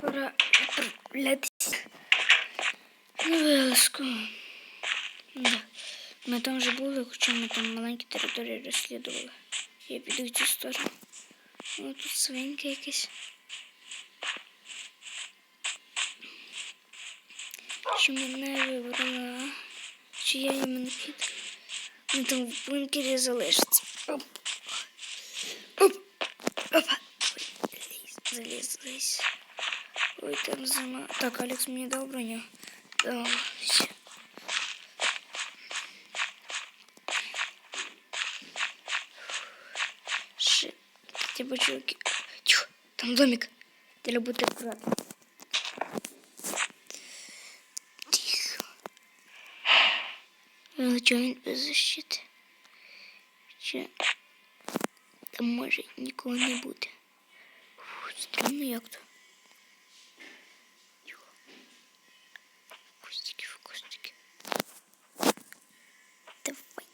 Пора відправлятися на вилазку. Да. Ми там вже були, хоча ми там маленькі території розслідували. Я піду в цю сторону. О, тут свинка якась. Чи мене вибрала? Чи я їм не піду? Ну там в бункері залишиться. Оп. Оп. Опа. Ой, Заліз, заліз, заліз. Ой, там зима. Так, Алекс мені дав броню. Дав. Все. Шит. Я бачу, які... Тихо, там домик. Треба бути аккуратно. Тихо. Ну, чого він без защити? Чи там може нікого не бути? Фу, Странно як то. Давай.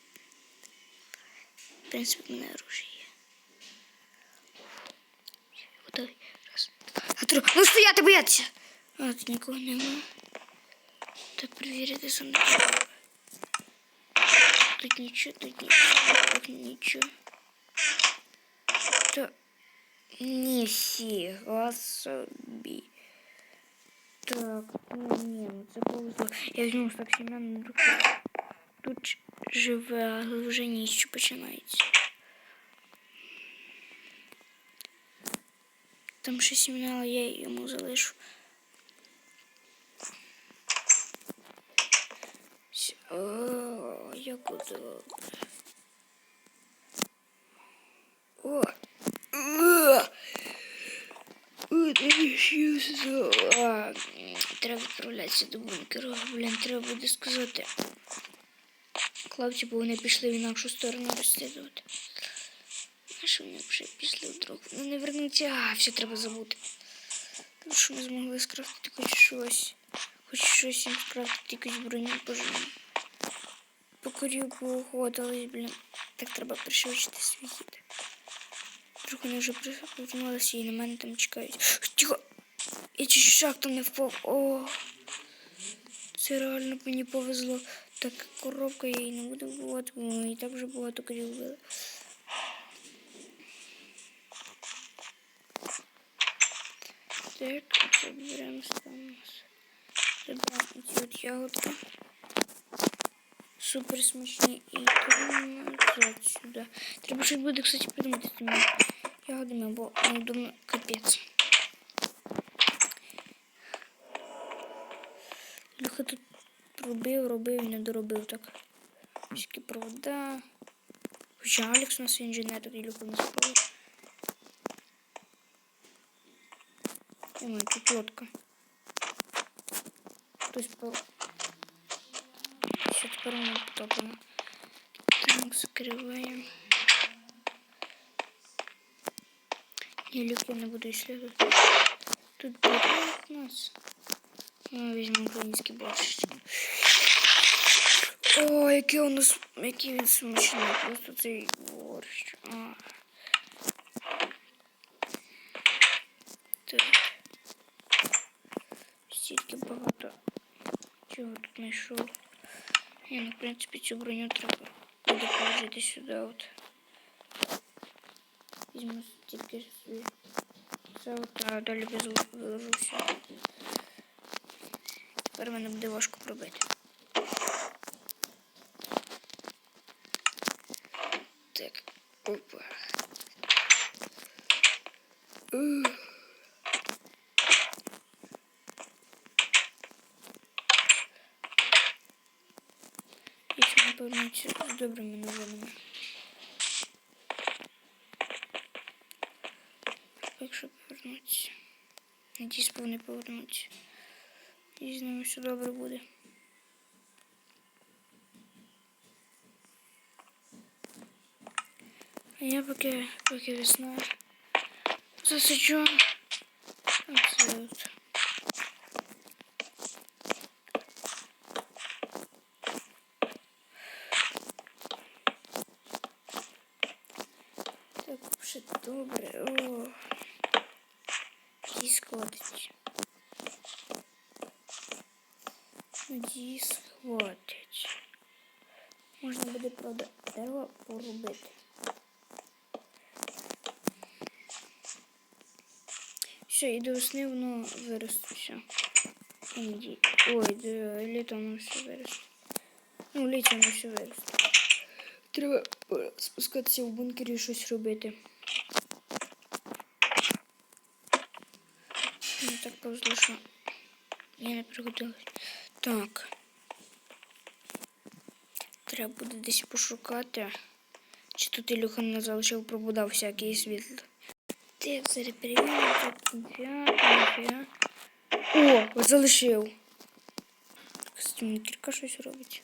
В принципі, в мене оружие є. Готовий. Раз, два, три. Ну стояти боятися. А, тут нікого немає. Так, перевірити сам. Тут нічого, тут нічого, тут нічого. Та ніфіга собі. Так, ну ні, ну це повезло. Я візьму так сім'ян на руку. Тут живе, але вже ніч починається. Там ще сім'яла, я йому залишу. О, як. О. Треба відправлятися до бункеру. Блін, треба буде сказати. Хлопці, бо вони пішли в інакшу сторону розслідувати. А що вони вже пішли в другу? Ну не вернуться, а все треба забути. Тому що ми змогли скрафтити хоч щось. Хоч щось їм скрафтити якусь броню поживу. Покорів поохотились, блін. Так треба пришвидшити свій хід. Вдруг вони вже повернулися і на мене там чекають. Тихо! Я чуть шаг не впав. О! Це реально мені повезло. Так коробка я її не буду вбивати, бо і так вже багато корів вбили. Так, заберемо там у нас. Заберемо ці от ягодки. Супер смачні і кидаємо назад сюди. Треба щось буде, кстати, придумати з тими ягодами, бо я думаю, капець. Люха тут робив, робив не доробив так. Всякі провода. Хоча Алекс у нас інженер, і Люха не спробував. Ой, тут лодка. Хтось по... Все, тепер вона потоплена. Так, закриваємо. Я я не буду исследовать. Тут будет у нас. Ну, візьмемо український борщ. О, який у нас, який він смачний. Просто цей борщ. А. Так. Стільки багато. Чого тут знайшов? Ні, ну, в принципі, цю броню треба буде положити сюди. От. Візьму тільки свій. Це от, а далі без виложу все. Тепер мене буде важко пробити. Так, опа. Якщо не повернуться з добрими новинами. Якщо повернуться. Надіюсь, вони повернуться. І з ними все добре буде. А я поки, поки весна засичу. Оце от. Так, вже добре. О, який складить. Надіюсь, хватить. Можна буде, правда, дерево порубити. Все, і до весни воно все. Ой, до літа воно все виросте. Ну, літом воно все виросте. Треба спускатися в бункері і щось робити. Ну, так повезло, що я не пригодилась. Так. Треба буде десь пошукати. Чи тут Ілюха не залишив пробудав всякий світло. Так, зараз перевіримо. О, залишив. Кстати, мені кілька щось робить.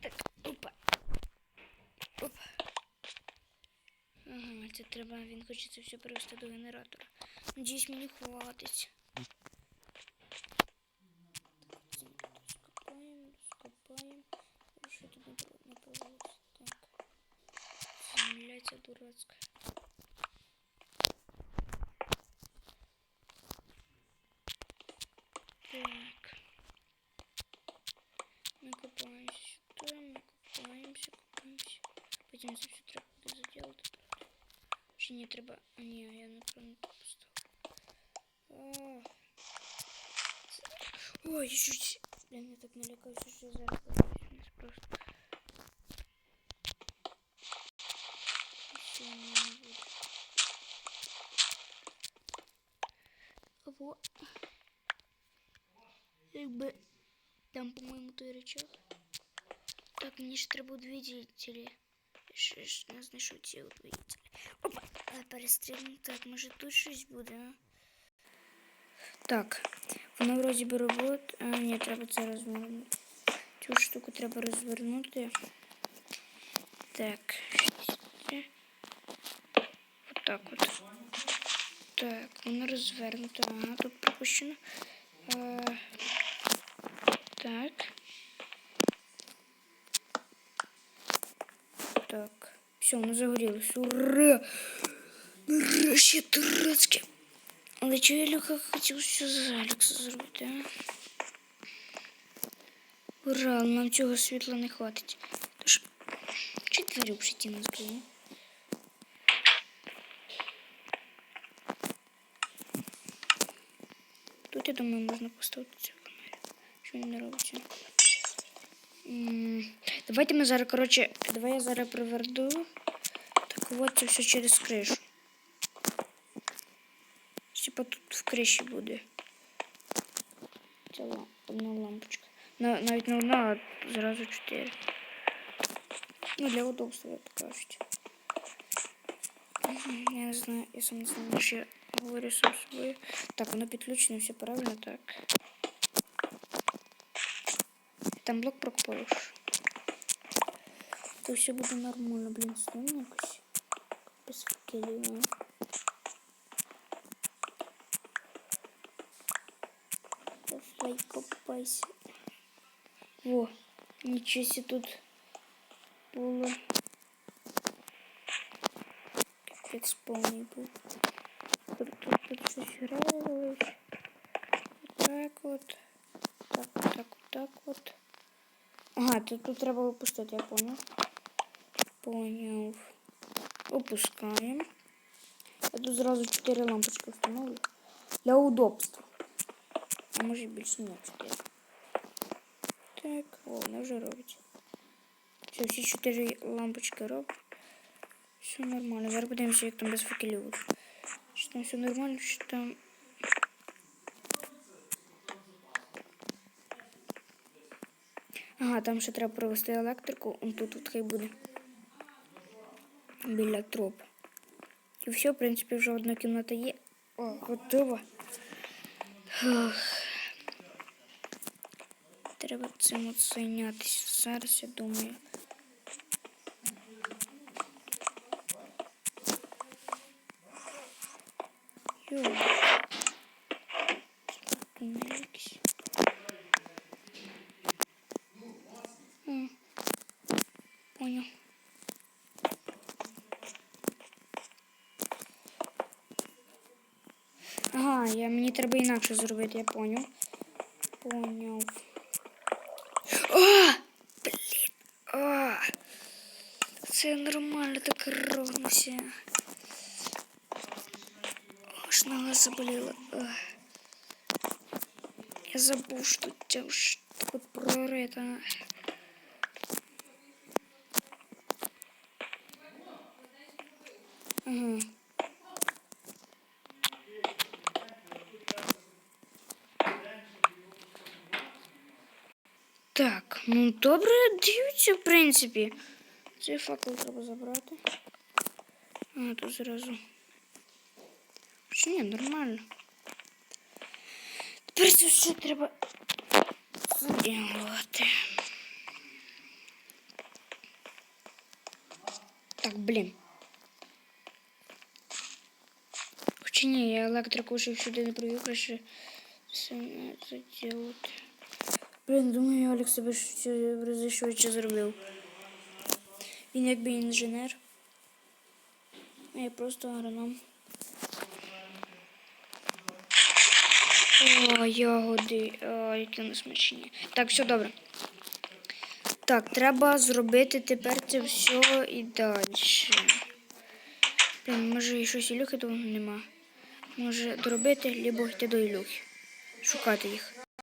Так, опа. Ага, це треба, він хоче це все привести до генератора. Надіюсь, мені хватить. Скопаємо, скопаємо. Що тут не про- не проводиться? Так. Земля ця дурацька. Так. Ми копаємося сюди, ми копаємося, копаємося. Потім це все треба буде заділити. правда. Чи не треба. А ні, я неправильно тут поставив. О. Ой, чуть. Блін, я так налякався, що зараз подивлюсь просто. Во. Якби там, по-моєму, той рычаг. Так, мені ж треба двигателі. Ще ж не знайшов ці от двигателі. Опа, а перестрілюємо. Так, може тут щось буде, а? Так, воно вроді би робот. А, ні, треба це розвернути. Цю штуку треба розвернути. Так, сюди. Отак от. Так, воно розвернуто. Ага, тут пропущено. А, так. Так. Все, воно загорілось. Ура! Нарешті турецьке. Але чого Ілюха хотів все за Алекса зробити, а? Ура, нам цього світла не хватить. Тож, чи двері в житті не закрили? Тут, я думаю, можна поставити цю камеру. Не робиться? Давайте ми зараз, коротше, давай я зараз приверду. Так от це все через кришу. Типа тут в криші буде. Це одна лампочка. На, навіть не одна, а зразу чотири. Ну, для удобства, кажуть. Мгм, Я не знаю, я сам не знаю, що я говорю сам з собою. Так, воно підключено, все правильно, так. Там блок прокопаєш. То все буде нормально, блін, снімемо якось. Без факелів. а. Давай, копайся. Во, ничего себе тут было. Капец полный был. Тут, тут, тут фигурировалось. Вот так вот. Так, так, так вот. Ага, тут, тут треба опустити, я понял. Понял. Опускаем. Я тут сразу 4 лампочки встановлю. Для удобства. А може більше не 4. Так, о, вона вже робить. Все, всі 4 лампочки робить. Все нормально. Зараз подивимося, як там без факелів. Чи там все нормально, чи там. Ага, там ще треба провести електрику. Он тут от хай буде. Біля троп. І все, в принципі, вже одна кімната є. О, готова. Треба цим от зайнятися. Зараз я думаю. Ага, я, мені треба інакше зробити, я поняв. Поняв. А! Блін. А! Це нормально так ровнося. Аж нога заболіла. Ах. Я забув, що тут ця ж так прорита. Ага. Так, ну добре, дивіться, в принципі. Цей факел треба забрати. А, тут зразу. Ні, нормально. Тепер це все треба заділувати. Так, блін. Хоча ні, я електрику ще сюди не привів, краще все це ділати. Блін, думаю, Олег себе ще в рази швидше зробив. Він якби інженер. А я просто агроном. О, ягоди, о, які насмачні. смачні. Так, все добре. Так, треба зробити тепер це все і далі. Блін, може і щось Ілюхи тут нема. Може доробити, або йти до Ілюхи. Шукати їх.